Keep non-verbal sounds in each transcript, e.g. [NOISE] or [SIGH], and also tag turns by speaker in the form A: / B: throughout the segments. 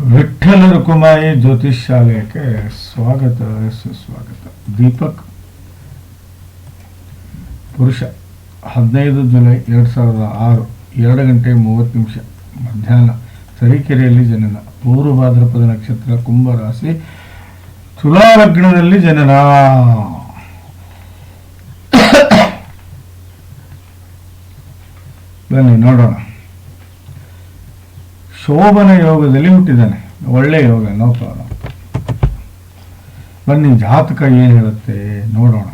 A: ವಿಠ್ಠಲ ರುಕುಮಾಯಿ ಜ್ಯೋತಿಷ್ ಶಾಲೆಗೆ ಸ್ವಾಗತ, ಸುಸ್ವಾಗತ. ದೀಪಕ್, ಪುರುಷ, ಹದಿನೈದು ಜುಲೈ ಎರಡು ಸಾವಿರದ ಆರು, ಎರಡು ಗಂಟೆ ಮೂವತ್ತು ನಿಮಿಷ, ಮಧ್ಯಾಹ್ನ, ತರೀಕೆರೆಯಲ್ಲಿ ಜನನ. ಪೂರ್ವ ಭಾದ್ರಪದ ನಕ್ಷತ್ರ, ಕುಂಭ ತುಲಾಲಗ್ನದಲ್ಲಿ ತುಲಾ ಲಗ್ನದಲ್ಲಿ ಜನನ. [COUGHS] ಬನ್ನಿ, ನೋಡೋಣ. ಶೋಭನ ಯೋಗದಲ್ಲಿ ಹುಟ್ಟಿದ್ದಾನೆ. ಒಳ್ಳೆ ಯೋಗ, ನೋ ಪ್ರಾಬ್ಲಮ್. ಬನ್ನಿ, ಜಾತಕ ಏನು ಹೇಳುತ್ತೆ ನೋಡೋಣ.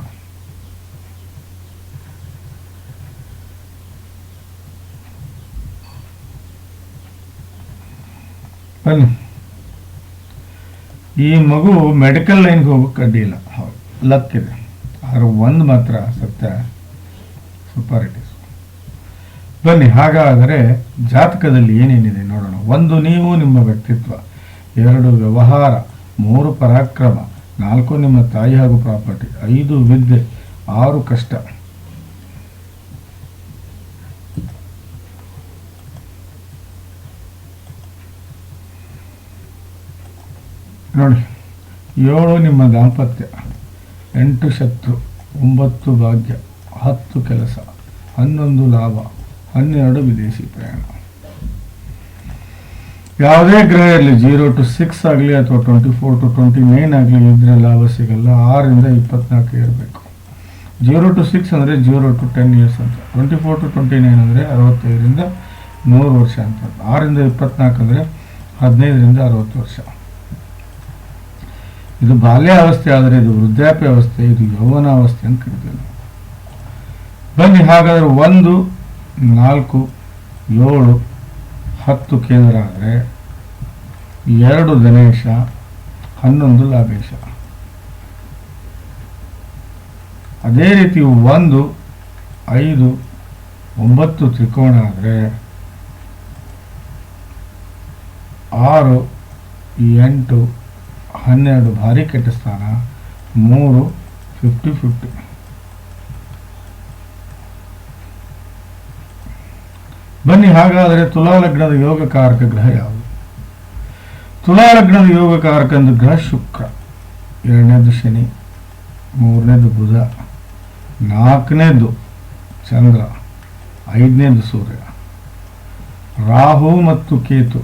A: ಬನ್ನಿ. ಈ ಮಗು ಮೆಡಿಕಲ್ ಲೈನ್ಗೆ ಹೋಗೋಕೆ ಅಡ್ಡಿಲ್ಲ ಹೌದು, ಲಕ್ ಇದೆ. ಆದ್ರೆ ಒಂದು ಮಾತ್ರ ಸತ್ಯ ಸೂಪರ್ ಇಸ್ ಬನ್ನಿ, ಹಾಗಾದರೆ ಜಾತಕದಲ್ಲಿ ಏನೇನಿದೆ ನೋಡೋಣ. ಒಂದು, ನೀವು ನಿಮ್ಮ ವ್ಯಕ್ತಿತ್ವ. ಎರಡು, ವ್ಯವಹಾರ. ಮೂರು, ಪರಾಕ್ರಮ. ನಾಲ್ಕು, ನಿಮ್ಮ ತಾಯಿ ಹಾಗೂ ಪ್ರಾಪರ್ಟಿ. ಐದು, ವಿದ್ಯೆ. ಆರು, ಕಷ್ಟ. ನೋಡಿ, ಏಳು, ನಿಮ್ಮ ದಾಂಪತ್ಯ. ಎಂಟು, ಶತ್ರು. ಒಂಬತ್ತು, ಭಾಗ್ಯ. ಹತ್ತು, ಕೆಲಸ. ಹನ್ನೊಂದು, ಲಾಭ. ಹನ್ನೆರಡು ವಿದೇಶಿ ಪ್ರಯಾಣ. ಯಾವುದೇ ಗ್ರಹ ಇರಲಿ ಜೀರೋ ಟು ಸಿಕ್ಸ್ ಆಗಲಿ ಅಥವಾ twenty four to twenty nine ಆಗಲಿ ಇದ್ರೆ ಲಾಭ ಸಿಗಲ್ಲ. ಆರರಿಂದ ಇಪ್ಪತ್ನಾಲ್ಕು ಇರಬೇಕು ಜೀರೋ ಟು ಸಿಕ್ಸ್ ಅಂದರೆ ಜೀರೋ ಟು ಟೆನ್ ಇಯರ್ಸ್ ಅಂತ. Twenty four to twenty nine ಅಂದರೆ ಅರವತ್ತೈದರಿಂದ ನೂರು ವರ್ಷ ಅಂತ. ಆರರಿಂದ ಇಪ್ಪತ್ನಾಲ್ಕು ಅಂದರೆ ಹದಿನೈದರಿಂದ ಅರವತ್ತು ವರ್ಷ. ಇದು ಬಾಲ್ಯಾವಸ್ಥೆ, ಆದರೆ ಇದು ವೃದ್ಧಾಪ್ಯ ಅವಸ್ಥೆ ಇದು ಯೌವನಾವಸ್ಥೆ ಅಂತ ಕರಿತೀವಿ ಬನ್ನಿ, ಹಾಗಾದರೆ ಒಂದು ನಾಲ್ಕು, ಏಳು, ಹತ್ತು ಕೇಂದ್ರ ಆದರೆ ಎರಡು ಗಣೇಶ ಹನ್ನೊಂದು ಲಾಭೇಶ. ಅದೇ ರೀತಿ ಒಂದು, ಐದು, ಒಂಬತ್ತು ತ್ರಿಕೋಣ ಆದರೆ ಆರು, ಎಂಟು, ಹನ್ನೆರಡು ಭಾರಿ ಕೆಟ್ಟ ಸ್ಥಾನ, ಮೂರು ಫಿಫ್ಟಿ ಫಿಫ್ಟಿ ಬನ್ನಿ, ಹಾಗಾದರೆ ತುಲಾಲಗ್ನದ ಯೋಗಕಾರಕ ಗ್ರಹ ಯಾವುದು? ತುಲಾಲಗ್ನದ ಯೋಗಕಾರಕ ಒಂದು ಗ್ರಹ ಶುಕ್ರ. ಎರಡನೇದು ಶನಿ, ಮೂರನೇದು ಬುಧ, ನಾಲ್ಕನೇದು ಚಂದ್ರ, ಐದನೇದು ಸೂರ್ಯ. ರಾಹು ಮತ್ತು ಕೇತು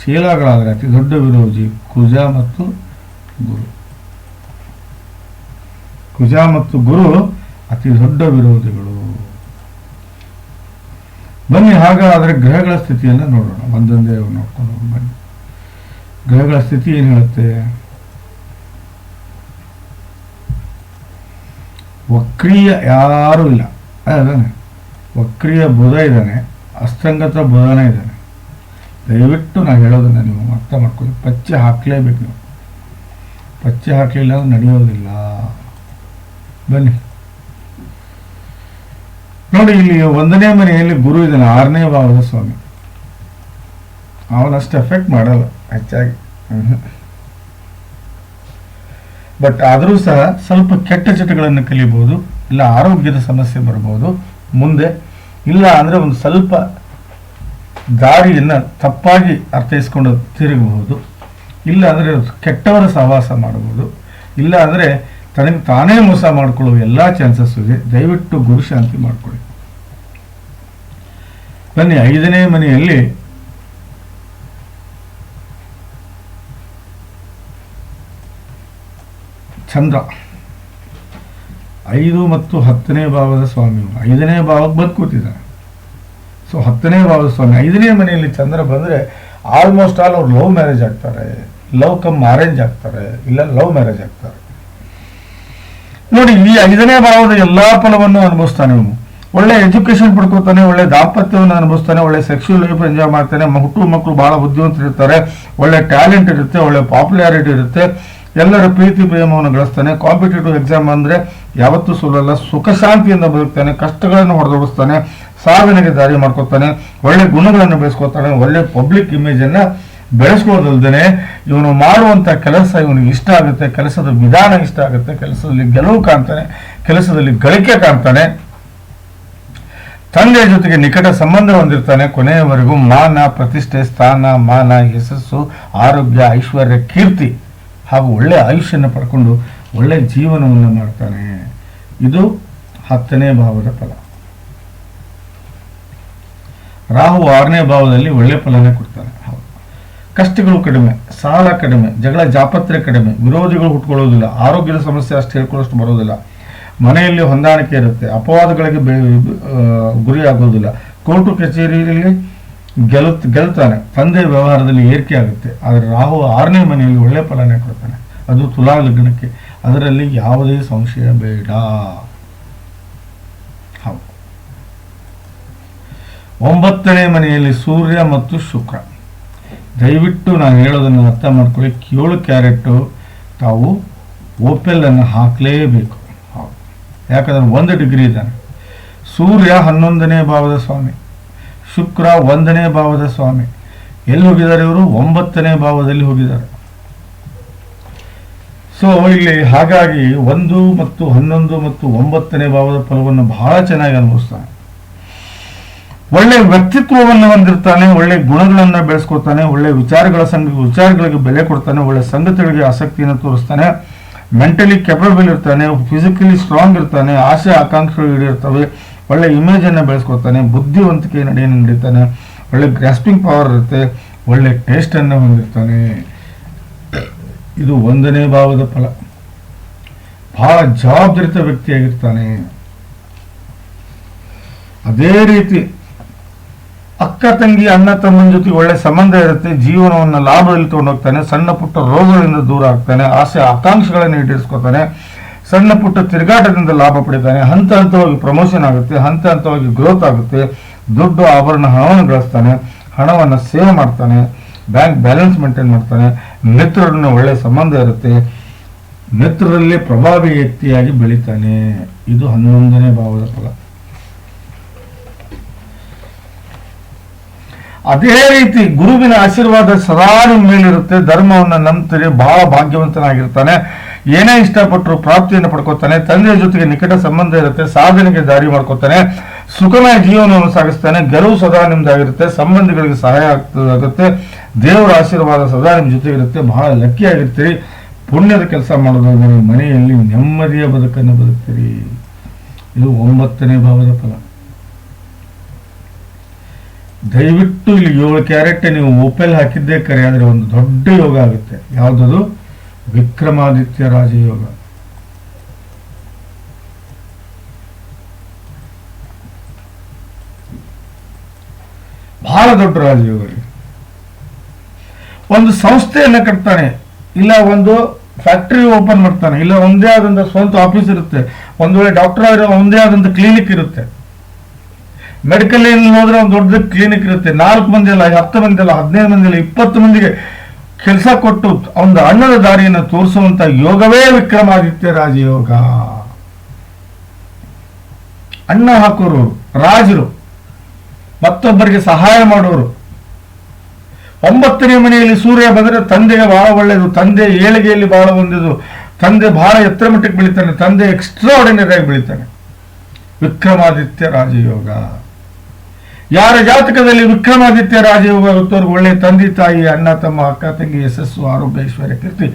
A: ಚೀಲಗಳಾದರೆ ಅತಿ ದೊಡ್ಡ ವಿರೋಧಿ, ಕುಜ ಮತ್ತು ಗುರು. ಕುಜ ಮತ್ತು ಗುರು ಅತಿ ದೊಡ್ಡ ವಿರೋಧಿಗಳು. ಬನ್ನಿ, ಹಾಗಾದರೆ ಗ್ರಹಗಳ ಸ್ಥಿತಿಯನ್ನು ನೋಡೋಣ. ಒಂದೊಂದೇ ನೋಡ್ಕೊಂಡು ಬನ್ನಿ. ಗ್ರಹಗಳ ಸ್ಥಿತಿ ಏನು ಹೇಳುತ್ತೆ? ವಕ್ರೀಯ ಯಾರೂ ಇಲ್ಲ. ಅದಾನೆ ವಕ್ರೀಯ ಬುಧ ಇದ್ದಾನೆ, ಅಸ್ತಂಗತ ಬುಧನ ಇದ್ದಾನೆ. ದಯವಿಟ್ಟು ನಾನು ಹೇಳೋದನ್ನ ನೀವು ಅರ್ಥ ಮಾಡ್ಕೊಳ್ಳಿ. ಪಚ್ಚೆ ಹಾಕಲೇಬೇಕು ನೀವು. ಪಚ್ಚೆ ಹಾಕಲಿಲ್ಲ ಅಂದ್ರೆ ನಡೆಯೋದಿಲ್ಲ. ಬನ್ನಿ. ನೋಡಿ, ಇಲ್ಲಿ ಒಂದನೇ ಮನೆಯಲ್ಲಿ ಗುರು ಇದ್ದಾನೆ, ಆರನೇ ಭಾವದ ಸ್ವಾಮಿ. ಅವನಷ್ಟು ಎಫೆಕ್ಟ್ ಮಾಡಲ್ಲ, ಹೆಚ್ಚಾಗಿ. ಬಟ್ ಆದರೂ ಸಹ ಸ್ವಲ್ಪ ಕೆಟ್ಟ ಚಟಗಳನ್ನು ಕಲಿಬಹುದು ಇಲ್ಲ ಆರೋಗ್ಯದ ಸಮಸ್ಯೆ ಬರ್ಬೋದು, ಮುಂದೆ, ಇಲ್ಲ ಅಂದರೆ ಒಂದು ಸ್ವಲ್ಪ ದಾರಿಯನ್ನು ತಪ್ಪಾಗಿ ಅರ್ಥೈಸ್ಕೊಂಡು ತಿರುಗಬಹುದು, ಇಲ್ಲ ಅಂದರೆ ಕೆಟ್ಟವರ ಸಹವಾಸ ಮಾಡಬಹುದು, ಇಲ್ಲ ಅಂದರೆ ತನಗೆ ತಾನೇ ಮೋಸ ಮಾಡಿಕೊಳ್ಳುವ ಎಲ್ಲ ಚಾನ್ಸಸ್ ಇದೆ. ದಯವಿಟ್ಟು ಗುರು ಶಾಂತಿ ಮಾಡಿಕೊಳ್ಳಿ. ಬನ್ನಿ ಐದನೇ ಮನೆಯಲ್ಲಿ ಚಂದ್ರ, ಐದು ಮತ್ತು ಹತ್ತನೇ ಭಾವದ ಸ್ವಾಮಿ ಐದನೇ ಭಾವಕ್ಕೆ ಬಂದು ಕೂತಿದ್ದಾನೆ ಸೊ ಹತ್ತನೇ ಭಾವದ ಸ್ವಾಮಿ, ಐದನೇ ಮನೆಯಲ್ಲಿ ಚಂದ್ರ ಬಂದರೆ ಆಲ್ಮೋಸ್ಟ್ ಆಲ್ ಅವ್ರು ಲವ್ ಮ್ಯಾರೇಜ್ ಆಗ್ತಾರೆ ಲವ್ ಕಮ್ ಮ್ಯಾರೇಜ್ ಆಗ್ತಾರೆ, ಇಲ್ಲ ಲವ್ ಮ್ಯಾರೇಜ್ ಆಗ್ತಾರೆ. ನೋಡಿ, ಈ ಐದನೇ ಭಾವದ ಎಲ್ಲಾ ಫಲವನ್ನು ಅನುಭವಿಸ್ತಾನೆ ಇವನು. ಒಳ್ಳೆ ಎಜುಕೇಶನ್ ಪಡ್ಕೋತಾನೆ, ಒಳ್ಳೆ ದಾಂಪತ್ಯವನ್ನು ಅನುಭವಿಸ್ತಾನೆ, ಒಳ್ಳೆ ಸೆಕ್ಸುವಲ್ ಲೈಫ್ ಎಂಜಾಯ್ ಮಾಡ್ತಾನೆ ಹುಟ್ಟು ಮಕ್ಕಳು ಬಹಳ ಬುದ್ಧಿವಂತರಿರ್ತಾರೆ, ಒಳ್ಳೆ ಟ್ಯಾಲೆಂಟ್ ಇರುತ್ತೆ, ಒಳ್ಳೆ ಪಾಪ್ಯುಲಾರಿಟಿ ಇರುತ್ತೆ, ಎಲ್ಲರ ಪ್ರೀತಿ ಪ್ರೇಮವನ್ನು ಗಳಿಸ್ತಾನೆ ಕಾಂಪಿಟೇಟಿವ್ ಎಕ್ಸಾಮ್ ಅಂದರೆ ಯಾವತ್ತೂ ಸುಲಲ್ಲ, ಸುಖ ಶಾಂತಿಯಿಂದ ಬದುಕ್ತಾನೆ, ಕಷ್ಟಗಳನ್ನು ಹೊಡೆದೋಡಿಸ್ತಾನೆ ಸಾಧನೆಗೆ ದಾರಿ ಮಾಡ್ಕೊತಾನೆ, ಒಳ್ಳೆ ಗುಣಗಳನ್ನು ಬೆಳೆಸ್ಕೊತಾನೆ, ಒಳ್ಳೆ ಪಬ್ಲಿಕ್ ಇಮೇಜನ್ನು ಬೆಳೆಸ್ಕೊಳ್ಳೋದಲ್ದೇ ಇವನು ಮಾಡುವಂಥ ಕೆಲಸ ಇವನಿಗೆ ಇಷ್ಟ ಆಗುತ್ತೆ, ಕೆಲಸದ ವಿಧಾನ ಇಷ್ಟ ಆಗುತ್ತೆ, ಕೆಲಸದಲ್ಲಿ ಗೆಲುವು ಕಾಣ್ತಾನೆ, ಕೆಲಸದಲ್ಲಿ ಗಳಿಕೆ ಕಾಣ್ತಾನೆ. ತಂದೆಯ ಜೊತೆಗೆ ನಿಕಟ ಸಂಬಂಧ ಹೊಂದಿರ್ತಾನೆ. ಕೊನೆಯವರೆಗೂ ಮಾನ, ಪ್ರತಿಷ್ಠೆ, ಸ್ಥಾನ, ಮಾನ, ಯಶಸ್ಸು, ಆರೋಗ್ಯ, ಐಶ್ವರ್ಯ, ಕೀರ್ತಿ ಹಾಗೂ ಒಳ್ಳೆಯ ಆಯುಷ್ಯನ ಪಡ್ಕೊಂಡು ಒಳ್ಳೆಯ ಜೀವನವನ್ನು ಮಾಡ್ತಾನೆ. ಇದು ಹತ್ತನೇ ಭಾವದ ಫಲ. ರಾಹು ಆರನೇ ಭಾವದಲ್ಲಿ ಒಳ್ಳೆ ಫಲನೇ ಕೊಡ್ತಾನೆ. ಕಷ್ಟಗಳು ಕಡಿಮೆ, ಸಾಲ ಕಡಿಮೆ, ಜಗಳ ಜಾಪತ್ರೆ ಕಡಿಮೆ, ವಿರೋಧಿಗಳು ಹುಟ್ಕೊಳ್ಳೋದಿಲ್ಲ, ಆರೋಗ್ಯದ ಸಮಸ್ಯೆ ಅಷ್ಟು ಹೇಳ್ಕೊಳ್ಳೋಷ್ಟು ಬರೋದಿಲ್ಲ. ಮನೆಯಲ್ಲಿ ಹೊಂದಾಣಿಕೆ ಇರುತ್ತೆ. ಅಪವಾದಗಳಿಗೆ ಗುರಿ ಆಗೋದಿಲ್ಲ ಕೋರ್ಟು ಕಚೇರಿಯಲ್ಲಿ ಗೆಲ್ತ್ ಗೆಲ್ತಾನೆ. ತಂದೆ ವ್ಯವಹಾರದಲ್ಲಿ ಏರಿಕೆ ಆಗುತ್ತೆ. ಆದರೆ ರಾಹು ಆರನೇ ಮನೆಯಲ್ಲಿ ಒಳ್ಳೆ ಫಲನೇ ಕೊಡ್ತಾನೆ. ಅದು ತುಲಾ ಲಗ್ನಕ್ಕೆ. ಅದರಲ್ಲಿ ಯಾವುದೇ ಸಂಶಯ ಬೇಡ. ಹೌದು. ಒಂಬತ್ತನೇ ಮನೆಯಲ್ಲಿ ಸೂರ್ಯ ಮತ್ತು ಶುಕ್ರ. ದಯವಿಟ್ಟು ನಾನು ಹೇಳೋದನ್ನು ಅರ್ಥ ಮಾಡ್ಕೊಳ್ಳಿ. ಏಳು ಕ್ಯಾರೆಟ್ಟು ತಾವು ಓಪೆಲ್ ಅನ್ನು ಹಾಕಲೇಬೇಕು. ಯಾಕಂದ್ರೆ ಒಂದು ಡಿಗ್ರಿ ಇದ್ದಾನೆ. ಸೂರ್ಯ ಹನ್ನೊಂದನೇ ಭಾವದ ಸ್ವಾಮಿ, ಶುಕ್ರ ಒಂದನೇ ಭಾವದ ಸ್ವಾಮಿ. ಎಲ್ಲಿ ಹೋಗಿದ್ದಾರೆ ಇವರು? ಒಂಬತ್ತನೇ ಭಾವದಲ್ಲಿ ಹೋಗಿದ್ದಾರೆ. ಸೊ ಇಲ್ಲಿ ಹಾಗಾಗಿ ಒಂದು ಮತ್ತು ಹನ್ನೊಂದು ಮತ್ತು ಒಂಬತ್ತನೇ ಭಾವದ ಫಲವನ್ನು ಬಹಳ ಚೆನ್ನಾಗಿ ಅನುಭವಿಸ್ತಾನೆ. ಒಳ್ಳೆ ವ್ಯಕ್ತಿತ್ವವನ್ನು ಹೊಂದಿರ್ತಾನೆ, ಒಳ್ಳೆ ಗುಣಗಳನ್ನ ಬೆಳೆಸ್ಕೊತಾನೆ ಒಳ್ಳೆ ವಿಚಾರಗಳ ಸಂಘ ವಿಚಾರಗಳಿಗೆ ಬೆಲೆ ಕೊಡ್ತಾನೆ, ಒಳ್ಳೆ ಸಂಗತಿಗಳಿಗೆ ಆಸಕ್ತಿಯನ್ನು ತೋರಿಸ್ತಾನೆ. ಮೆಂಟಲಿ ಕೆಪಬಲ್ ಇರ್ತಾನೆ ಫಿಸಿಕಲಿ ಸ್ಟ್ರಾಂಗ್ ಇರ್ತಾನೆ, ಆಸೆ, ಆಕಾಂಕ್ಷೆಗಳು ಈಡೇರ್ತವೆ, ಒಳ್ಳೆ ಇಮೇಜನ್ನು ಬೆಳೆಸ್ಕೊತಾನೆ, ಬುದ್ಧಿವಂತಿಕೆ ನಡೆಯನ್ನು ನಡೀತಾನೆ, ಒಳ್ಳೆ ಗ್ರಾಸ್ಪಿಂಗ್ ಪವರ್ ಇರುತ್ತೆ, ಒಳ್ಳೆ ಟೇಸ್ಟನ್ನು ಹೊಂದಿರ್ತಾನೆ. ಇದು ಒಂದನೇ ಭಾವದ ಫಲ. ಬಹಳ ಜವಾಬ್ದಾರಿತ ವ್ಯಕ್ತಿಯಾಗಿರ್ತಾನೆ. ಅದೇ ರೀತಿ ಅಕ್ಕ ತಂಗಿ, ಅಣ್ಣ ತಮ್ಮನ ಜೊತೆ ಒಳ್ಳೆ ಸಂಬಂಧ ಇರುತ್ತೆ, ಜೀವನವನ್ನು ಲಾಭದಲ್ಲಿ ತೊಗೊಂಡೋಗ್ತಾನೆ, ಸಣ್ಣ ಪುಟ್ಟ ರೋಗಗಳಿಂದ ದೂರ ಆಗ್ತಾನೆ, ಆಸೆ, ಆಕಾಂಕ್ಷೆಗಳನ್ನು ಈಡೇರಿಸ್ಕೊತಾನೆ, ಸಣ್ಣ ಪುಟ್ಟ ತಿರುಗಾಟದಿಂದ ಲಾಭ ಪಡಿತಾನೆ, ಹಂತ ಹಂತವಾಗಿ ಪ್ರಮೋಷನ್ ಆಗುತ್ತೆ, ಹಂತ ಹಂತವಾಗಿ ಗ್ರೋತ್ ಆಗುತ್ತೆ, ದುಡ್ಡು ಆಭರಣ ಹಣವನ್ನು ಗಳಿಸ್ತಾನೆ, ಹಣವನ್ನು ಸೇವ್ ಮಾಡ್ತಾನೆ ಬ್ಯಾಂಕ್ ಬ್ಯಾಲೆನ್ಸ್ ಮೇಂಟೈನ್ ಮಾಡ್ತಾನೆ, ಮಿತ್ರರನ್ನ ಒಳ್ಳೆ ಸಂಬಂಧ ಇರುತ್ತೆ, ಮಿತ್ರರಲ್ಲಿ ಪ್ರಭಾವಿ ವ್ಯಕ್ತಿಯಾಗಿ ಬೆಳಿತಾನೆ. ಇದು ಹನ್ನೊಂದನೇ ಭಾವದ ಫಲ. ಅದೇ ರೀತಿ ಗುರುವಿನ ಆಶೀರ್ವಾದ ಸದಾ ನಿಮ್ಮ ಮೇಲಿರುತ್ತೆ. ಧರ್ಮವನ್ನು ನಂಬ್ತೀರಿ, ಬಹಳ ಭಾಗ್ಯವಂತನಾಗಿರ್ತಾನೆ. ಏನೇ ಇಷ್ಟಪಟ್ಟರು ಪ್ರಾಪ್ತಿಯನ್ನು ಪಡ್ಕೋತಾನೆ, ತಂದೆಯ ಜೊತೆಗೆ ನಿಕಟ ಸಂಬಂಧ ಇರುತ್ತೆ, ಸಾಧನೆಗೆ ದಾರಿ ಮಾಡ್ಕೋತಾನೆ ಸುಖಮಯ ಜೀವನವನ್ನು ಸಾಗಿಸ್ತಾನೆ, ಗೆಲುವು ಸದಾ ನಿಮ್ದಾಗಿರುತ್ತೆ, ಸಂಬಂಧಿಗಳಿಗೆ ಸಹಾಯ ಆಗ್ತದಾಗುತ್ತೆ, ದೇವರ ಆಶೀರ್ವಾದ ಸದಾ ನಿಮ್ಮ ಜೊತೆ ಇರುತ್ತೆ ಬಹಳ ಲಕ್ಕಿ ಆಗಿರ್ತೀರಿ. ಪುಣ್ಯದ ಕೆಲಸ ಮಾಡೋದಾದ್ರೆ ಮನೆಯಲ್ಲಿ ನೆಮ್ಮದಿಯ ಬದುಕನ್ನು ಬದುಕ್ತೀರಿ. ಇದು ಒಂಬತ್ತನೇ ಭಾವದ ಫಲ. ದಯವಿಟ್ಟು ಇಲ್ಲಿ ಏಳು ಕ್ಯಾರೆಟ್ ನೀವು ಓಪೆಲ್ ಹಾಕಿದ್ದೇ ಕರೆ ಆದರೆ ಒಂದು ದೊಡ್ಡ ಯೋಗ ಆಗುತ್ತೆ. ಯಾವುದದು? ವಿಕ್ರಮಾದಿತ್ಯ ರಾಜಯೋಗ. ಬಹಳ ದೊಡ್ಡ ರಾಜಯೋಗ. ಒಂದು ಸಂಸ್ಥೆಯನ್ನ ಕಟ್ತಾನೆ. ಇಲ್ಲ ಒಂದು ಫ್ಯಾಕ್ಟರಿ ಓಪನ್ ಮಾಡ್ತಾನೆ. ಇಲ್ಲ ಒಂದೇ ಆದಂತ ಸ್ವಂತ ಆಫೀಸ್ ಇರುತ್ತೆ. ಒಂದ್ ವೇಳೆ ಡಾಕ್ಟರ್ ಆಗಿರೋ ಒಂದೇ ಆದಂತ ಕ್ಲಿನಿಕ್ ಇರುತ್ತೆ. ಮೆಡಿಕಲ್ ಏನ್ ಹೋದ್ರೆ ಒಂದು ದೊಡ್ಡ ಕ್ಲಿನಿಕ್ ಇರುತ್ತೆ. ನಾಲ್ಕು ಮಂದಿ ಅಲ್ಲ ಹತ್ತು ಮಂದಿ ಅಲ್ಲ ಹದಿನೈದು ಮಂದಿ ಅಲ್ಲ ಇಪ್ಪತ್ತು ಮಂದಿಗೆ ಕೆಲಸ ಕೊಟ್ಟು ಒಂದು ಅಣ್ಣದ ದಾರಿಯನ್ನು ತೋರಿಸುವಂತ ಯೋಗವೇ ವಿಕ್ರಮಾದಿತ್ಯ ರಾಜಯೋಗ. ಅಣ್ಣ ಹಾಕೋರು ರಾಜರು. ಮತ್ತೊಬ್ಬರಿಗೆ ಸಹಾಯ ಮಾಡೋರು. ಒಂಬತ್ತನೇ ಮನೆಯಲ್ಲಿ ಸೂರ್ಯ ಬಂದರೆ ತಂದೆಗೆ ಬಹಳ ಒಳ್ಳೆಯದು ತಂದೆ ಏಳಿಗೆಯಲ್ಲಿ ಬಹಳ ಹೊಂದಿದ್ದು ತಂದೆ ಬಹಳ ಎತ್ತರ ಮಟ್ಟಕ್ಕೆ ಬೆಳಿತಾನೆ. ತಂದೆ ಎಕ್ಸ್ಟ್ರಾ ಆರ್ಡಿನರಿ ಆಗಿ ಬೆಳಿತಾನೆ. ವಿಕ್ರಮಾದಿತ್ಯ ರಾಜಯೋಗ. ಯಾರ ಜಾತಕದಲ್ಲಿ ವಿಕ್ರಮಾದಿತ್ಯ ರಾಜಯೋಗ ಇರುತ್ತವ್ರಿಗೆ ಒಳ್ಳೆ ತಂದೆ ತಾಯಿ, ಅಣ್ಣ, ತಮ್ಮ, ಅಕ್ಕ, ತಂಗಿ, ಯಶಸ್ಸು, ಆರೋಗ್ಯ, ಐಶ್ವರ್ಯ, ಕೀರ್ತಿ,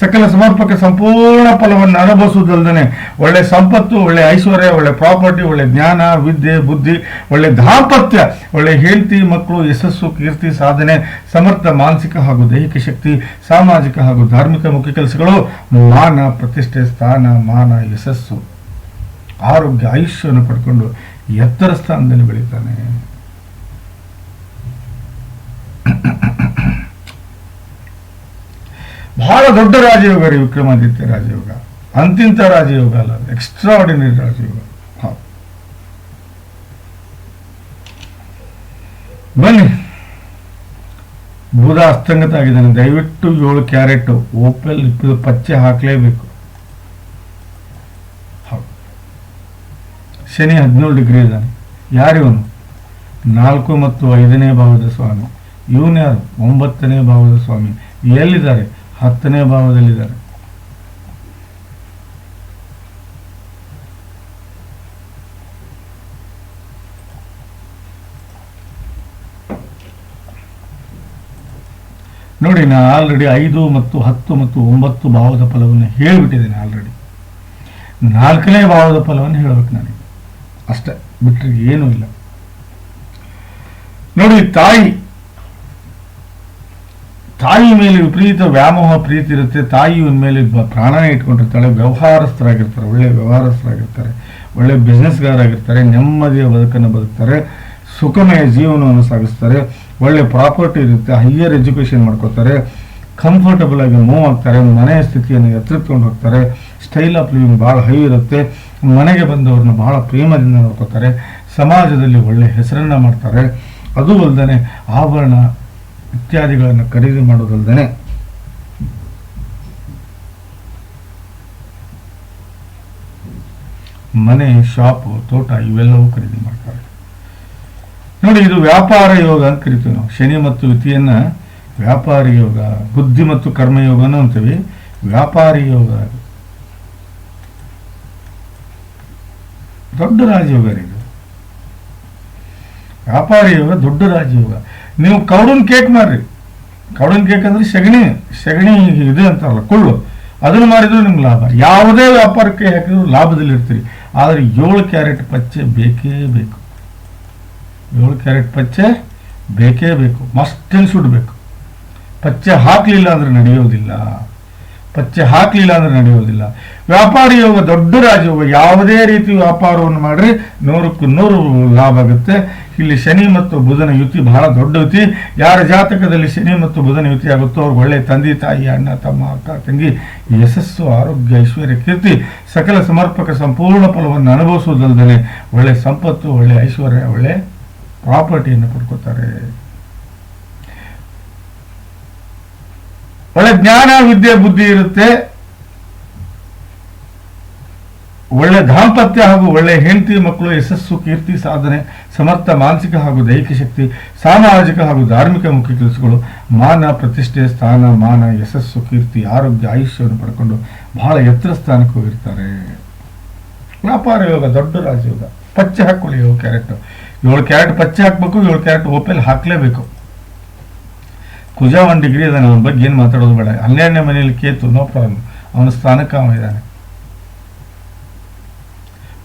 A: ಸಕಲ ಸಮರ್ಪಕ ಸಂಪೂರ್ಣ ಫಲವನ್ನು ಅನುಭವಿಸುವುದಲ್ಲದೆ ಒಳ್ಳೆ ಸಂಪತ್ತು, ಒಳ್ಳೆ ಐಶ್ವರ್ಯ, ಒಳ್ಳೆ ಪ್ರಾಪರ್ಟಿ, ಒಳ್ಳೆ ಜ್ಞಾನ, ವಿದ್ಯೆ, ಬುದ್ಧಿ, ಒಳ್ಳೆ ದಾಂಪತ್ಯ, ಒಳ್ಳೆ ಹೆಂಡತಿ, ಮಕ್ಕಳು, ಯಶಸ್ಸು, ಕೀರ್ತಿ, ಸಾಧನೆ, ಸಮರ್ಥ, ಮಾನಸಿಕ ಹಾಗೂ ದೈಹಿಕ ಶಕ್ತಿ, ಸಾಮಾಜಿಕ ಹಾಗೂ ಧಾರ್ಮಿಕ ಮುಖ್ಯ ಕೆಲಸಗಳು, ಮಾನ, ಪ್ರತಿಷ್ಠೆ, ಸ್ಥಾನ, ಮಾನ, ಯಶಸ್ಸು, ಆರೋಗ್ಯ, ಆಯುಷ್ಯವನ್ನು ಪಡ್ಕೊಂಡು ಎತ್ತರ ಸ್ಥಾನದಲ್ಲಿ ಬೆಳೀತಾನೆ. ಬಹಳ ದೊಡ್ಡ ರಾಜಯೋಗ ರೀ ವಿಕ್ರಮಾದಿತ್ಯ ರಾಜಯೋಗ. ಅಂತಿಂತ ರಾಜಯೋಗ ಅಲ್ಲ ಎಕ್ಸ್ಟ್ರಾ ಆರ್ಡಿನರಿ ರಾಜಯೋಗ. ಬನ್ನಿ. ಬುಧ ಅಸ್ತಂಗತ ಆಗಿದ್ದಾನೆ. ದಯವಿಟ್ಟು ಏಳು ಕ್ಯಾರೆಟ್ ಓಪೆಲ್ ಇದು ಪಚ್ಚೆ ಹಾಕಲೇಬೇಕು. ಶನಿ ಹದಿನೇಳು ಡಿಗ್ರಿ ಇದ್ದಾನೆ. ಯಾರಿವನು? ನಾಲ್ಕು ಮತ್ತು ಐದನೇ ಭಾವದ ಸ್ವಾಮಿ. ಇವನು ಯಾರು? ಒಂಬತ್ತನೇ ಭಾವದ ಸ್ವಾಮಿ. ಎಲ್ಲಿದ್ದಾರೆ? ಹತ್ತನೇ ಭಾವದಲ್ಲಿದ್ದಾರೆ. ನೋಡಿ, ನಾನು ಆಲ್ರೆಡಿ ಐದು ಮತ್ತು ಹತ್ತು ಮತ್ತು ಒಂಬತ್ತು ಭಾವದ ಫಲವನ್ನು ಹೇಳಿಬಿಟ್ಟಿದ್ದೇನೆ ಆಲ್ರೆಡಿ ನಾಲ್ಕನೇ ಭಾವದ ಫಲವನ್ನು ಹೇಳಬೇಕು ನನಗೆ ಅಷ್ಟೇ ಬಿಟ್ಟರೆ ಏನೂ ಇಲ್ಲ. ನೋಡಿ, ತಾಯಿ ತಾಯಿ ಮೇಲೆ ವಿಪರೀತ ವ್ಯಾಮೋಹ ಪ್ರೀತಿ ಇರುತ್ತೆ. ತಾಯಿ ಇವನ ಮೇಲೆ ಪ್ರಾಣನೇ ಇಟ್ಕೊಂಡಿರ್ತಾಳೆ ವ್ಯವಹಾರಸ್ಥರಾಗಿರ್ತಾರೆ. ಒಳ್ಳೆ ವ್ಯವಹಾರಸ್ಥರಾಗಿರ್ತಾರೆ. ಒಳ್ಳೆ ಬಿಸ್ನೆಸ್ಗಾರಾಗಿರ್ತಾರೆ ನೆಮ್ಮದಿಯ ಬದುಕನ್ನು ಬದುಕ್ತಾರೆ. ಸುಖಮಯ ಜೀವನವನ್ನು ಸಾಗಿಸ್ತಾರೆ. ಒಳ್ಳೆ ಪ್ರಾಪರ್ಟಿ ಇರುತ್ತೆ. ಹೈಯರ್ ಎಜುಕೇಷನ್ ಮಾಡ್ಕೋತಾರೆ ಕಂಫರ್ಟಬಲ್ ಆಗಿ ಮೂವ್ ಆಗ್ತಾರೆ. ಮನೆಯ ಸ್ಥಿತಿಯನ್ನು ಎತ್ತರಿತ್ಕೊಂಡು ಹೋಗ್ತಾರೆ. ಸ್ಟೈಲ್ ಆಫ್ ಲಿವಿಂಗ್ ಭಾಳ ಹೈ ಇರುತ್ತೆ. ಮನೆಗೆ ಬಂದವ್ರನ್ನ ಭಾಳ ಪ್ರೇಮದಿಂದ ನೋಡ್ಕೋತಾರೆ ಸಮಾಜದಲ್ಲಿ ಒಳ್ಳೆ ಹೆಸರನ್ನ ಮಾಡ್ತಾರೆ. ಅದು ಅಲ್ಲದೆ ಆಭರಣ ಇತ್ಯಾದಿಗಳನ್ನು ಖರೀದಿ ಮಾಡೋದಲ್ಲದೆ ಮನೆ, ಶಾಪು, ತೋಟ ಇವೆಲ್ಲವೂ ಖರೀದಿ ಮಾಡ್ತಾರೆ. ನೋಡಿ, ಇದು ವ್ಯಾಪಾರ ಯೋಗ ಅಂತ ಕರಿತೀವಿ ನಾವು. ಶನಿ ಮತ್ತು ವಿತಿಯನ್ನ ವ್ಯಾಪಾರಿ ಯೋಗ, ಬುದ್ಧಿ ಮತ್ತು ಕರ್ಮಯೋಗನೂ ಅಂತೀವಿ. ವ್ಯಾಪಾರಿ ಯೋಗ. ದೊಡ್ಡ ರಾಜಯೋಗ ಇದು. ವ್ಯಾಪಾರಿ ಯೋಗ, ದೊಡ್ಡ ರಾಜಯೋಗ. ನೀವು ಕೌಡನ್ ಕೇಕ್ ಮಾಡ್ರಿ ಕೌಡನ್ ಕೇಕ್ ಅಂದ್ರೆ ಸೆಗಣಿ ಸೆಗಣಿ ಇದೆ ಅಂತಾರಲ್ಲ ಕುಳ್ಳು ಅದನ್ನು ಮಾರಿದ್ರು ನಿಮ್ಗೆ ಲಾಭ. ಯಾವುದೇ ವ್ಯಾಪಾರಕ್ಕೆ ಹಾಕಿದ್ರು ಲಾಭದಲ್ಲಿ ಇರ್ತೀರಿ. ಆದರೆ ಏಳು ಕ್ಯಾರೆಟ್ ಪಚ್ಚೆ ಬೇಕೇ ಬೇಕು. ಏಳು ಕ್ಯಾರೆಟ್ ಪಚ್ಚೆ ಬೇಕೇ ಬೇಕು. ಮಸ್ಟ್ ಸುಡ್ಬೇಕು ಬೇಕು ಪಚ್ಚೆ ಹಾಕ್ಲಿಲ್ಲ ಅಂದ್ರೆ ನಡೆಯೋದಿಲ್ಲ. ಪಚ್ಚೆ ಹಾಕ್ಲಿಲ್ಲ ಅಂದ್ರೆ ನಡೆಯೋದಿಲ್ಲ. ವ್ಯಾಪಾರಿ ಯೋಗ, ದೊಡ್ಡ ರಾಜಯೋಗ, ಯಾವುದೇ ರೀತಿ ವ್ಯಾಪಾರವನ್ನು ಮಾಡ್ರಿ, ನೂರಕ್ಕೂ ನೂರು ಲಾಭ ಆಗುತ್ತೆ. ಇಲ್ಲಿ ಶನಿ ಮತ್ತು ಬುಧನ ಯುತಿ ಬಹಳ ದೊಡ್ಡ ಯುತಿ. ಯಾರ ಜಾತಕದಲ್ಲಿ ಶನಿ ಮತ್ತು ಬುಧನ ಯುತಿ ಆಗುತ್ತೋ ಅವ್ರಿಗೆ ಒಳ್ಳೆ ತಂದೆ, ತಾಯಿ, ಅಣ್ಣ, ತಮ್ಮ, ಅಕ್ಕ, ತಂಗಿ, ಯಶಸ್ಸು, ಆರೋಗ್ಯ, ಐಶ್ವರ್ಯ, ಕೀರ್ತಿ, ಸಕಲ ಸಮರ್ಪಕ ಸಂಪೂರ್ಣ ಫಲವನ್ನು ಅನುಭವಿಸುವುದಲ್ಲದೆ ಒಳ್ಳೆ ಸಂಪತ್ತು, ಒಳ್ಳೆ ಐಶ್ವರ್ಯ, ಒಳ್ಳೆ ಪ್ರಾಪರ್ಟಿಯನ್ನು ಪಡ್ಕೋತಾರೆ. ಒಳ್ಳೆ ಜ್ಞಾನ, ವಿದ್ಯೆ, ಬುದ್ಧಿ ಇರುತ್ತೆ. ಒಳ್ಳೆ ದಾಂಪತ್ಯ ಹಾಗೂ ಒಳ್ಳೆ ಹೆಂಡತಿ ಮಕ್ಕಳು, ಯಶಸ್ಸು, ಕೀರ್ತಿ, ಸಾಧನೆ, ಸಮರ್ಥ, ಮಾನಸಿಕ ಹಾಗೂ ದೈಹಿಕ ಶಕ್ತಿ, ಸಾಮಾಜಿಕ ಹಾಗೂ ಧಾರ್ಮಿಕ ಮುಖ್ಯ ಕೆಲಸಗಳು, ಮಾನ, ಪ್ರತಿಷ್ಠೆ, ಸ್ಥಾನ, ಮಾನ, ಯಶಸ್ಸು, ಕೀರ್ತಿ, ಆರೋಗ್ಯ, ಆಯುಷ್ಯವನ್ನು ಪಡ್ಕೊಂಡು ಬಹಳ ಎತ್ತರ ಸ್ಥಾನಕ್ಕೆ ಹೋಗಿರ್ತಾರೆ. ವ್ಯಾಪಾರ ಯೋಗ, ದೊಡ್ಡ ರಾಜಯೋಗ ಪಚ್ಚೆ ಹಾಕೊಳ್ಳಿ ಯೋಗ ಕ್ಯಾರೆಟ್. ಏಳು ಕ್ಯಾರೆಟ್ ಪಚ್ಚೆ ಹಾಕ್ಬೇಕು, ಏಳು ಕ್ಯಾರೆಟ್ ಓಪೆಲ್ ಹಾಕಲೇಬೇಕು. ಕುಜಾ ಒನ್ ಡಿಗ್ರಿ ಅವನ ಬಗ್ಗೆ ಏನು ಮಾತಾಡೋದು ಬೇಡ. ಹನ್ನೆರಡನೇ ಮನೆಯಲ್ಲಿ ಕೇತು, ನೋ ಪ್ರಾಬ್ಲಮ್. ಅವನ ಸ್ಥಾನಕ್ಕೆ ಅವ ಇದ್ದಾನೆ.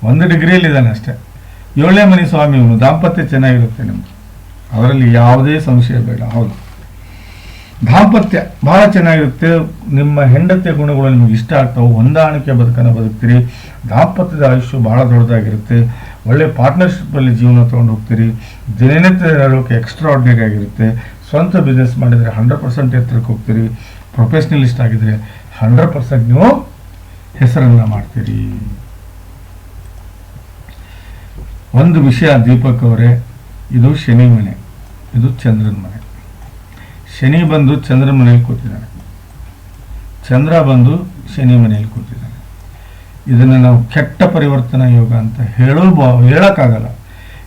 A: ಒಂದು ಡಿಗ್ರಿಯಲ್ಲಿ ಇದ್ದಾನೆ ಅಷ್ಟೇ. ಏಳನೇ ಮನೆ ಸ್ವಾಮಿ ಅವನು, ದಾಂಪತ್ಯ ಚೆನ್ನಾಗಿರುತ್ತೆ ನಿಮ್ಗೆ. ಅದರಲ್ಲಿ ಯಾವುದೇ ಸಂಶಯ ಬೇಡ, ಹೌದು. ದಾಂಪತ್ಯ ಬಹಳ ಚೆನ್ನಾಗಿರುತ್ತೆ. ನಿಮ್ಮ ಹೆಂಡತಿಯ ಗುಣಗಳು ನಿಮ್ಗೆ ಇಷ್ಟ ಆಗ್ತಾವೆ, ಹೊಂದಾಣಿಕೆ ಬದುಕನ್ನು ಬದುಕ್ತೀರಿ. ದಾಂಪತ್ಯದ ಆಯುಷ್ಯ ಬಹಳ ದೊಡ್ಡದಾಗಿರುತ್ತೆ. ಒಳ್ಳೆ ಪಾರ್ಟ್ನರ್ಶಿಪ್ಪಲ್ಲಿ ಜೀವನ ತೊಗೊಂಡು ಹೋಗ್ತೀರಿ. ದಿನನಿತ್ಯ ಎಕ್ಸ್ಟ್ರಾ ಆರ್ಡಿನರಿ ಆಗಿರುತ್ತೆ. ಸ್ವಂತ ಬಿಸ್ನೆಸ್ ಮಾಡಿದರೆ ಹಂಡ್ರೆಡ್ ಪರ್ಸೆಂಟ್ ಎತ್ತರಕ್ಕೆ ಹೋಗ್ತೀರಿ. ಪ್ರೊಫೆಷ್ನಲಿಸ್ಟ್ ಆಗಿದ್ರೆ ಹಂಡ್ರೆಡ್ ಪರ್ಸೆಂಟ್ ನೀವು ಹೆಸರನ್ನು ಮಾಡ್ತೀರಿ. ಒಂದು ವಿಷಯ ದೀಪಕ್ ಅವರೇ, ಇದು ಶನಿ ಮನೆ, ಇದು ಚಂದ್ರನ ಮನೆ. ಶನಿ ಬಂದು ಚಂದ್ರ ಮನೆಯಲ್ಲಿ ಕೂತಿದ್ದಾನೆ. ಚಂದ್ರ ಬಂದು ಶನಿ ಮನೆಯಲ್ಲಿ ಕೂತಿದ್ದಾನೆ. ಇದನ್ನು ನಾವು ಕೆಟ್ಟ ಪರಿವರ್ತನಾ ಯೋಗ ಅಂತ ಹೇಳೋ ಬಾ, ಹೇಳೋಕ್ಕಾಗಲ್ಲ.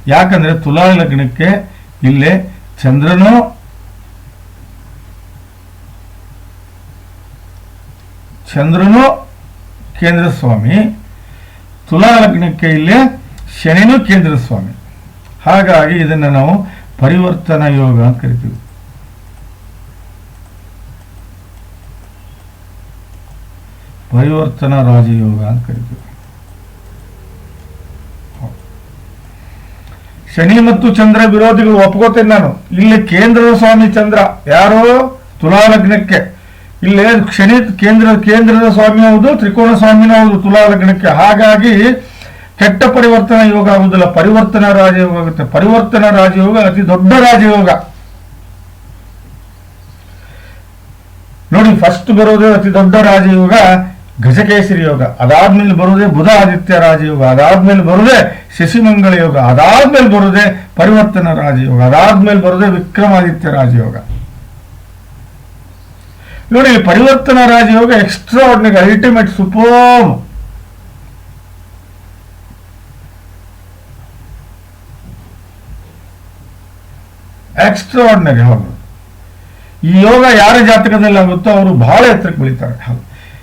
A: ಯಾಕಂದರೆ ತುಲಾ ಲಗ್ನಕ್ಕೆ ಇಲ್ಲೇ ಚಂದ್ರನೂ ಚಂದ್ರನು ಕೇಂದ್ರ ಸ್ವಾಮಿ ತುಲಾ ಲಗ್ನಕ್ಕೆ ಇಲ್ಲೇ ಶನಿನೂ ಕೇಂದ್ರ ಸ್ವಾಮಿ. ಹಾಗಾಗಿ ಇದನ್ನು ನಾವು ಪರಿವರ್ತನಾ ಯೋಗ ಅಂತ ಕರಿತೀವಿ. ಪರಿವರ್ತನಾ ರಾಜಯೋಗ ಅಂತ ಕರಿತೀವಿ. ಶನಿ ಮತ್ತು ಚಂದ್ರ ವಿರೋಧಿಗಳು ಒಪ್ಕೋತೇನೆ ನಾನು. ಇಲ್ಲಿ ಕೇಂದ್ರದ ಸ್ವಾಮಿ ಚಂದ್ರ. ಯಾರೋ? ತುಲಾಲಗ್ನಕ್ಕೆ. ಇಲ್ಲಿ ಶನಿ ಕೇಂದ್ರ, ಕೇಂದ್ರದ ಸ್ವಾಮಿ ಹೌದು, ತ್ರಿಕೋಣ ಸ್ವಾಮಿನೂ ಹೌದು ತುಲಾಲಗ್ನಕ್ಕೆ. ಹಾಗಾಗಿ ಕೆಟ್ಟ ಪರಿವರ್ತನಾ ಯೋಗ ಆಗುವುದಿಲ್ಲ. ಪರಿವರ್ತನಾ ರಾಜಯೋಗ ಆಗುತ್ತೆ. ಪರಿವರ್ತನಾ ರಾಜಯೋಗ ಅತಿ ದೊಡ್ಡ ರಾಜಯೋಗ. ನೋಡಿ ಫಸ್ಟ್ ಬರೋದೇ ಅತಿ ದೊಡ್ಡ ರಾಜಯೋಗ ಗಜಕೇಸರಿ ಯೋಗ. ಅದಾದ್ಮೇಲೆ ಬರೋದೇ ಬುಧ ಆದಿತ್ಯ ರಾಜಯೋಗ. ಅದಾದ್ಮೇಲೆ ಬರೋದೇ ಶಶಿಮಂಗಳ ಯೋಗ. ಅದಾದ್ಮೇಲೆ ಬರೋದೇ ಪರಿವರ್ತನ ರಾಜಯೋಗ. ಅದಾದ್ಮೇಲೆ ಬರೋದೇ ವಿಕ್ರಮಾದಿತ್ಯ ರಾಜಯೋಗ. ನೋಡಿ ಪರಿವರ್ತನಾ ರಾಜಯೋಗ extraordinary ultimate super extraordinary ಹೌದು. ಈ ಯೋಗ ಯಾರ ಜಾತಕದಲ್ಲಿ ಆಗುತ್ತೋ ಅವರು ಬಹಳ ಎತ್ತರಕ್ಕೆ ಬೆಳೀತಾರೆ, ಹೌದು.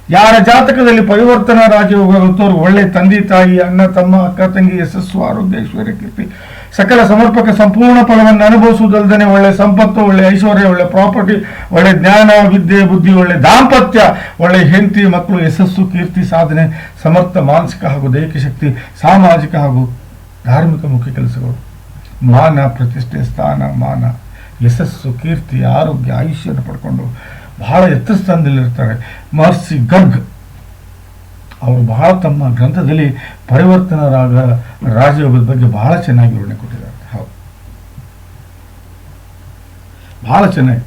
A: ಯಾರ ಜಾತಕದಲ್ಲಿ ಪರಿವರ್ತನಾ ರಾಜಯೋಗ ಆಗುತ್ತೋ ಅವರು ಒಳ್ಳೆ ತಂದೆ, ತಾಯಿ, ಅಣ್ಣ, ತಮ್ಮ, ಅಕ್ಕ, ತಂಗಿ, ಯಶಸ್ಸು, ಆರೋಗ್ಯ, ಐಶ್ವರ್ಯ, ಕೀರ್ತಿ, ಸಕಲ ಸಮರ್ಪಕ ಸಂಪೂರ್ಣ ಫಲವನ್ನು ಅನುಭವಿಸುವುದಲ್ಲದೆ ಒಳ್ಳೆ ಸಂಪತ್ತು, ಒಳ್ಳೆ ಐಶ್ವರ್ಯ, ಒಳ್ಳೆ ಪ್ರಾಪರ್ಟಿ, ಒಳ್ಳೆ ಜ್ಞಾನ, ವಿದ್ಯೆ, ಬುದ್ಧಿ, ಒಳ್ಳೆ ದಾಂಪತ್ಯ, ಒಳ್ಳೆ ಹೆಂಡತಿ, ಮಕ್ಕಳು, ಯಶಸ್ಸು, ಕೀರ್ತಿ, ಸಾಧನೆ, ಸಮರ್ಥ, ಮಾನಸಿಕ ಹಾಗೂ ದೈಹಿಕ ಶಕ್ತಿ, ಸಾಮಾಜಿಕ ಹಾಗೂ ಧಾರ್ಮಿಕ ಮುಖ್ಯ ಕೆಲಸಗಳು. ಮಾನ ಪ್ರತಿಷ್ಠೆ ಸ್ಥಾನ ಮಾನ. ಯಶಸ್ಸು, ಕೀರ್ತಿ, ಆರೋಗ್ಯ ಆಯುಷ್ಯನ ಪಡ್ಕೊಂಡು ಬಹಳ ಎತ್ತರ ಸ್ಥಾನದಲ್ಲಿರ್ತಾರೆ ಮಹರ್ಷಿ ಗರ್ಗ್ ಅವರು ಬಹಳ ತಮ್ಮ ಗ್ರಂಥದಲ್ಲಿ ಪರಿವರ್ತನ ರಾಗ ರಾಜಯೋಗದ ಬಗ್ಗೆ ಬಹಳ ಚೆನ್ನಾಗಿ ವಿವರಣೆ ಕೊಟ್ಟಿದ್ದಾರೆ. ಹೌದು. ಬಹಳ ಚೆನ್ನಾಗಿ.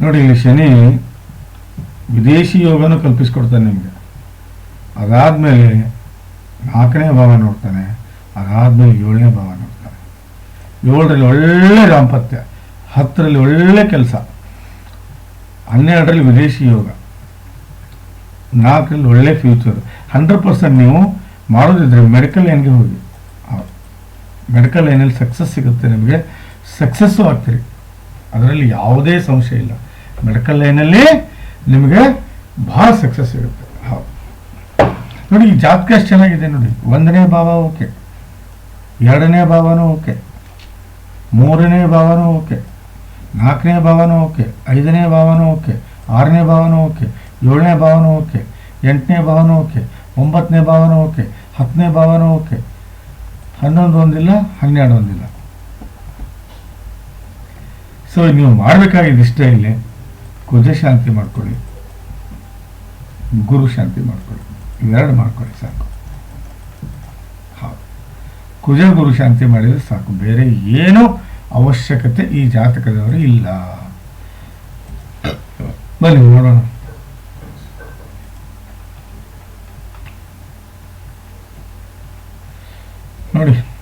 A: ನೋಡಿ, ಇಲ್ಲಿ ಶನಿ ವಿದೇಶಿ ಯೋಗನೂ ಕಲ್ಪಿಸ್ಕೊಡ್ತಾನೆ ನಿಮಗೆ. ಅದಾದ್ಮೇಲೆ ನಾಲ್ಕನೇ ಭಾವ ನೋಡ್ತಾನೆ, ಅದಾದ್ಮೇಲೆ ಏಳನೇ ಭಾವ ನೋಡ್ತಾನೆ. ಏಳರಲ್ಲಿ ಒಳ್ಳೆ ದಾಂಪತ್ಯ, ಹತ್ತರಲ್ಲಿ ಒಳ್ಳೆ ಕೆಲಸ, ಹನ್ನೆರಡರಲ್ಲಿ ವಿದೇಶಿ ಯೋಗ, ನಾಲ್ಕರಲ್ಲಿ ಒಳ್ಳೆ ಫ್ಯೂಚರ್ ಹಂಡ್ರೆಡ್ ಪರ್ಸೆಂಟ್ ನೀವು ಮಾಡೋದಿದ್ರೆ ಮೆಡಿಕಲ್ ಲೈನ್ಗೆ ಹೋಗಿ. ಮೆಡಿಕಲ್ ಲೈನಲ್ಲಿ ಸಕ್ಸಸ್ ಸಿಗುತ್ತೆ ನಿಮಗೆ ಸಕ್ಸಸ್ಸು ಆಗ್ತೀರಿ. ಅದರಲ್ಲಿ ಯಾವುದೇ ಸಂಶಯ ಇಲ್ಲ. ಮೆಡಿಕಲ್ ಲೈನಲ್ಲಿ ನಿಮಗೆ ಭಾಳ ಸಕ್ಸಸ್ ಹೌದು ನೋಡಿ, ಈ ಜಾತಕ ಎಷ್ಟು ಚೆನ್ನಾಗಿದೆ ನೋಡಿ. ಒಂದನೇ ಭಾವ ಓಕೆ. ಎರಡನೇ ಭಾವನೂ ಓಕೆ. ಮೂರನೇ ಭಾವನೂ ಓಕೆ. ನಾಲ್ಕನೇ ಭಾವನೂ ಓಕೆ. ಐದನೇ ಭಾವನೂ ಓಕೆ. ಆರನೇ ಭಾವನೂ ಓಕೆ. ಏಳನೇ ಭಾವನೂ ಓಕೆ. ಎಂಟನೇ ಭಾವನೂ ಓಕೆ. ಒಂಬತ್ತನೇ ಭಾವನೂ ಓಕೆ. ಹತ್ತನೇ ಭಾವನೂ ಓಕೆ. ಹನ್ನೊಂದು ಒಂದಿಲ್ಲ, ಹನ್ನೆರಡು ಒಂದಿಲ್ಲ. ಸೊ ನೀವು ಮಾಡಬೇಕಾಗಿದ್ದು ಇಷ್ಟೇ ಇಲ್ಲಿ. ಕುಜ ಶಾಂತಿ ಮಾಡ್ಕೊಳ್ಳಿ. ಗುರು ಶಾಂತಿ ಮಾಡ್ಕೊಳ್ಳಿ. ಇವೆರಡು ಮಾಡ್ಕೊಳ್ಳಿ ಸಾಕು. ಹೌದು. ಕುಜ ಗುರು ಶಾಂತಿ ಮಾಡಿದರೆ ಸಾಕು. ಬೇರೆ ಏನೂ ಅವಶ್ಯಕತೆ ಈ ಜಾತಕದವರು ಇಲ್ಲ. ಬನ್ನಿ, ನೋಡೋಣ. ನೋಡಿ.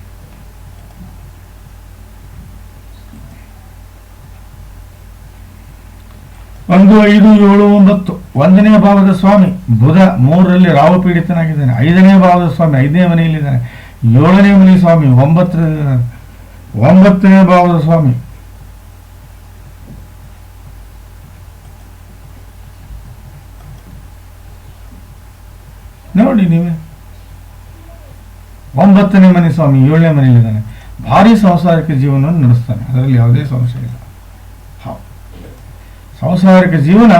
A: ಒಂದು, ಐದು, ಏಳು, ಒಂಬತ್ತು. ಒಂದನೇ ಭಾವದ ಸ್ವಾಮಿ, ಬುಧ ಮೂರರಲ್ಲಿ ರಾವ ಪೀಡಿತನಾಗಿದ್ದಾನೆ. ಐದನೇ ಭಾವದ ಸ್ವಾಮಿ, ಐದನೇ ಮನೆಯಲ್ಲಿದ್ದಾನೆ. ಏಳನೇ ಮನೆ ಸ್ವಾಮಿ ಒಂಬತ್ತರ ಒಂಬತ್ತನೇ ಭಾವದ ಸ್ವಾಮಿ. ನೋಡಿ ನೀವೇ. ಒಂಬತ್ತನೇ ಮನೆ ಸ್ವಾಮಿ, ಏಳನೇ ಮನೆಯಲ್ಲಿದ್ದಾನೆ. ಭಾರಿ ಸಂಸಾರಿಕ ಜೀವನವನ್ನು ನಡೆಸ್ತಾನೆ. ಅದರಲ್ಲಿ ಯಾವುದೇ ಸಂಶಯ ಇಲ್ಲ. ಸಂಸಾರಿಕ ಜೀವನ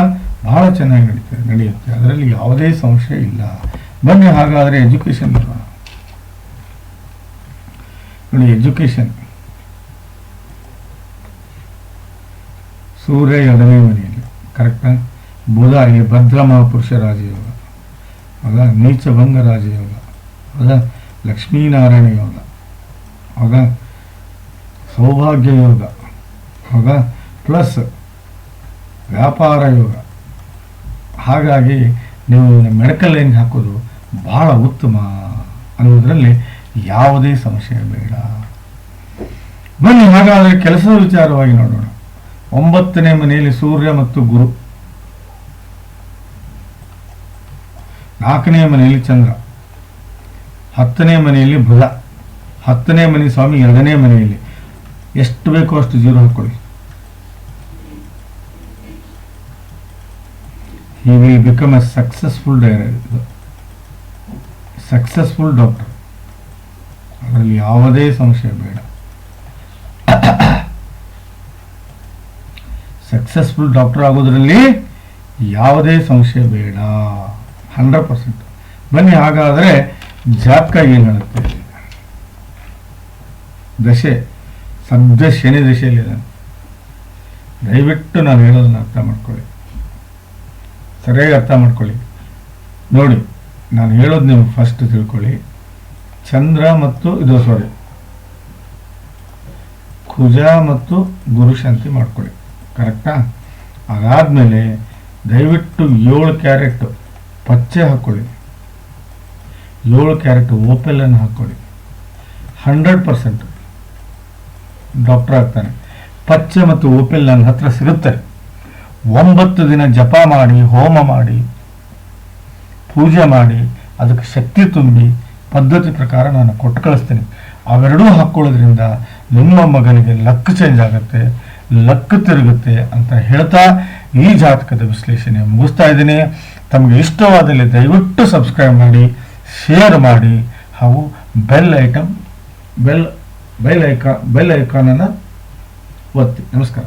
A: ಬಹಳ ಚೆನ್ನಾಗಿ ನಡೀತದೆ ನಡೆಯುತ್ತೆ. ಅದರಲ್ಲಿ ಯಾವುದೇ ಸಂಶಯ ಇಲ್ಲ. ಬನ್ನಿ ಹಾಗಾದರೆ ಎಜುಕೇಶನ್ ನೋಡೋಣ ನೋಡಿ ಎಜುಕೇಶನ್ ಸೂರ್ಯ ಎರಡನೇ ಮನೆಯಲ್ಲಿ. ಕರೆಕ್ಟಾಗಿ ಬುಧ ಇಲ್ಲಿ ಭದ್ರ ಮಹಾಪುರುಷ ರಾಜಯೋಗ ಹೌದಾ ನೀಚಭಂಗ ರಾಜಯೋಗ ಹೌದಾ ಲಕ್ಷ್ಮೀನಾರಾಯಣ ಯೋಗ ಹೌದಾ ಸೌಭಾಗ್ಯ ಯೋಗ ಹೌದಾ ಪ್ಲಸ್ ವ್ಯಾಪಾರ ಯೋಗ. ಹಾಗಾಗಿ ನೀವು ಮೆಡಿಕಲ್ ಲೈನ್ ಹಾಕೋದು ಬಹಳ ಉತ್ತಮ ಅನ್ನೋದರಲ್ಲಿ ಯಾವುದೇ ಸಮಸ್ಯೆ ಬೇಡ. ಬನ್ನಿ, ಹಾಗಾದರೆ ಕೆಲಸದ ವಿಚಾರವಾಗಿ ನೋಡೋಣ. ಒಂಬತ್ತನೇ ಮನೆಯಲ್ಲಿ ಸೂರ್ಯ ಮತ್ತು ಗುರು. ನಾಲ್ಕನೇ ಮನೆಯಲ್ಲಿ ಚಂದ್ರ. ಹತ್ತನೇ ಮನೆಯಲ್ಲಿ ಬುಧ. ಹತ್ತನೇ ಮನೆ ಸ್ವಾಮಿ, ಎರಡನೇ ಮನೆಯಲ್ಲಿ. ಎಷ್ಟು ಬೇಕೋ ಅಷ್ಟು ಜೀರೋ ಹಾಕೊಳ್ಳಿ he will become a successful successful doctor ಅದರಲ್ಲಿ ಯಾವುದೇ ಸಂಶಯ ಬೇಡ. ಸಕ್ಸಸ್ಫುಲ್ ಡಾಕ್ಟರ್ ಆಗೋದ್ರಲ್ಲಿ ಯಾವುದೇ ಸಂಶಯ ಬೇಡ. ಹಂಡ್ರೆಡ್ ಪರ್ಸೆಂಟ್ ಬನ್ನಿ ಹಾಗಾದರೆ ಜಾತಕ ಏನು ಹೇಳುತ್ತೆ? ದಶೆ. ಸದ್ಯ ಶನಿ ದಶೆಯಲ್ಲಿದ್ದಾನೆ ದಯವಿಟ್ಟು ನಾನು ಹೇಳೋದನ್ನ ಅರ್ಥ ಮಾಡ್ಕೊಳ್ಳಿ. ಸರಿಯಾಗಿ ಅರ್ಥ ಮಾಡ್ಕೊಳ್ಳಿ. ನೋಡಿ, ನಾನು ಹೇಳೋದು ನೀವು ಫಸ್ಟ್ ತಿಳ್ಕೊಳ್ಳಿ. ಚಂದ್ರ ಮತ್ತು ಇದು ಸಾರಿ ಕುಜ ಮತ್ತು ಗುರು ಶಾಂತಿ ಮಾಡ್ಕೊಳ್ಳಿ. ಕರೆಕ್ಟಾ ಅದಾದಮೇಲೆ ದಯವಿಟ್ಟು ಏಳು ಕ್ಯಾರೆಟ್ ಪಚ್ಚೆ ಹಾಕ್ಕೊಳ್ಳಿ ಏಳು ಕ್ಯಾರೆಟ್ ಓಪೆಲನ್ನು ಹಾಕ್ಕೊಳ್ಳಿ ಹಂಡ್ರೆಡ್ ಪರ್ಸೆಂಟ್ ಡಾಕ್ಟರ್ ಆಗ್ತಾನೆ. ಪಚ್ಚೆ ಮತ್ತು ಓಪೆಲ್ ನನ್ನ ಹತ್ರ ಸಿಗುತ್ತೆ. ಒಂಬತ್ತು ದಿನ ಜಪ ಮಾಡಿ, ಹೋಮ ಮಾಡಿ, ಪೂಜೆ ಮಾಡಿ, ಅದಕ್ಕೆ ಶಕ್ತಿ ತುಂಬಿ ಪದ್ಧತಿ ಪ್ರಕಾರ ನಾನು ಕೊಟ್ಟು ಕಳಿಸ್ತೀನಿ ಅವೆರಡೂ ಹಾಕ್ಕೊಳ್ಳೋದ್ರಿಂದ ನಿಮ್ಮ ಮಗನಿಗೆ ಲಕ್ ಚೇಂಜ್ ಆಗುತ್ತೆ, ಲಕ್ ತಿರುಗುತ್ತೆ ಅಂತ ಹೇಳ್ತಾ ಈ ಜಾತಕದ ವಿಶ್ಲೇಷಣೆ ಮುಗಿಸ್ತಾ ಇದ್ದೀನಿ. ತಮಗೆ ಇಷ್ಟವಾದಲ್ಲಿ ದಯವಿಟ್ಟು ಸಬ್ಸ್ಕ್ರೈಬ್ ಮಾಡಿ ಶೇರ್ ಮಾಡಿ, ಹಾಗೂ bell item bell bell icon bell ಐಕಾನನ್ನು ಒತ್ತಿ. ನಮಸ್ಕಾರ.